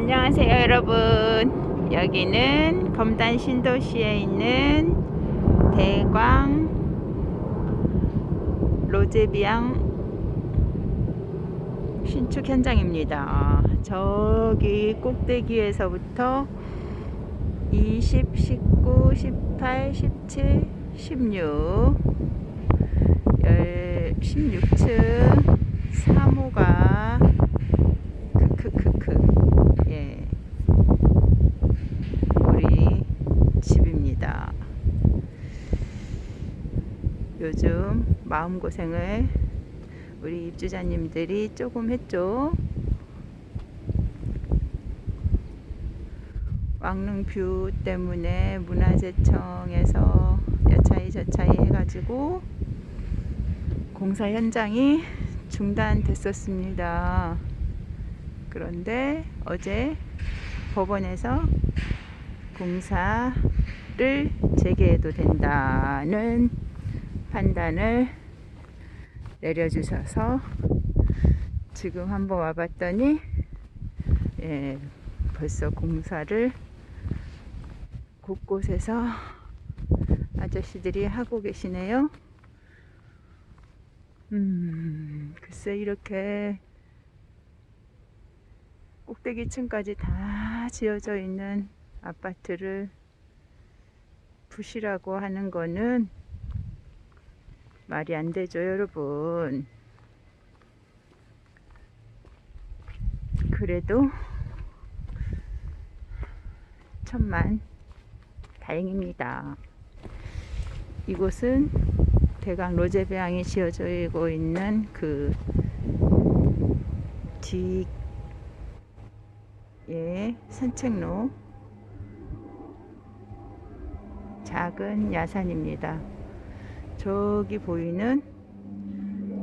안녕하세요 여러분. 여기는 검단 신도시에 있는 대광 로제비앙 신축 현장입니다. 저기 꼭대기에서부터 20, 19, 18, 17, 16 16층 3호가 크크크크 예 우리 집입니다 요즘 마음고생을 우리 입주자님들이 조금 했죠 왕릉뷰 때문에 문화재청에서 여차히 저차히 해가지고 공사 현장이 중단됐었습니다. 그런데 어제 법원에서 공사를 재개해도 된다는 판단을 내려주셔서 지금 한번 와봤더니 예, 벌써 공사를 곳곳에서 아저씨들이 하고 계시네요. 음, 글쎄 이렇게 꼭대기층까지 다 지어져 있는 아파트를 부시라고 하는 거는 말이 안 되죠, 여러분. 그래도 천만 다행입니다. 이곳은 대강 로제배양이 지어지고 있는 그 뒤에 산책로 작은 야산입니다. 저기 보이는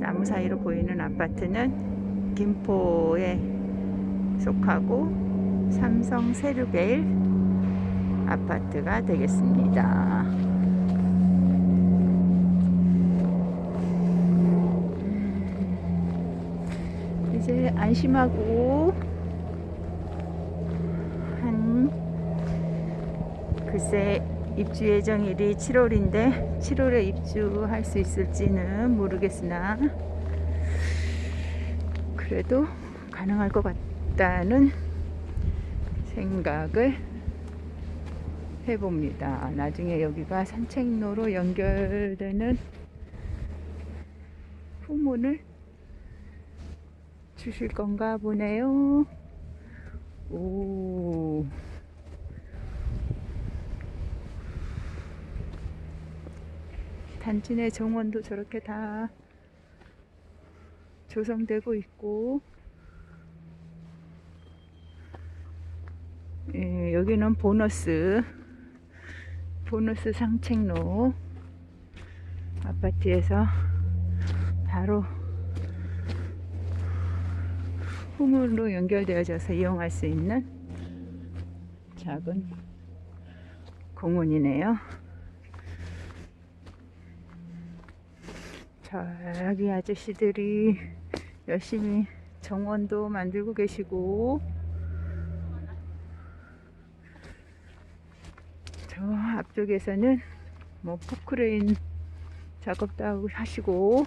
나무 사이로 보이는 아파트는 김포에 속하고 삼성 세르베일 아파트가 되겠습니다. 이제 안심하고 한 글쎄 입주 예정일이 7월인데 7월에 입주할 수 있을지는 모르겠으나 그래도 가능할 것 같다는 생각을 해봅니다. 나중에 여기가 산책로로 연결되는 후문을 주실 건가 보네요. 단지 내 정원도 저렇게 다 조성되고 있고, 예, 여기는 보너스, 보너스 상책로 아파트에서 바로 후문으로 연결되어져서 이용할 수 있는 작은 공원이네요. 저기 아저씨들이 열심히 정원도 만들고 계시고 저 앞쪽에서는 뭐 포크레인 작업도 하고 하시고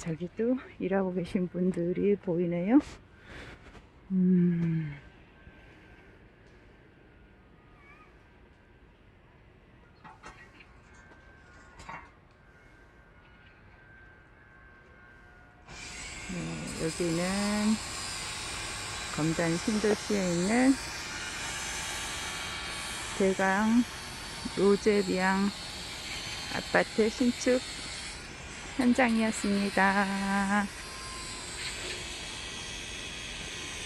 저기 또 일하고 계신 분들이 보이네요. 음. 네, 여기는 검단 신도시에 있는 대강 로제비앙 아파트 신축 현장이었습니다.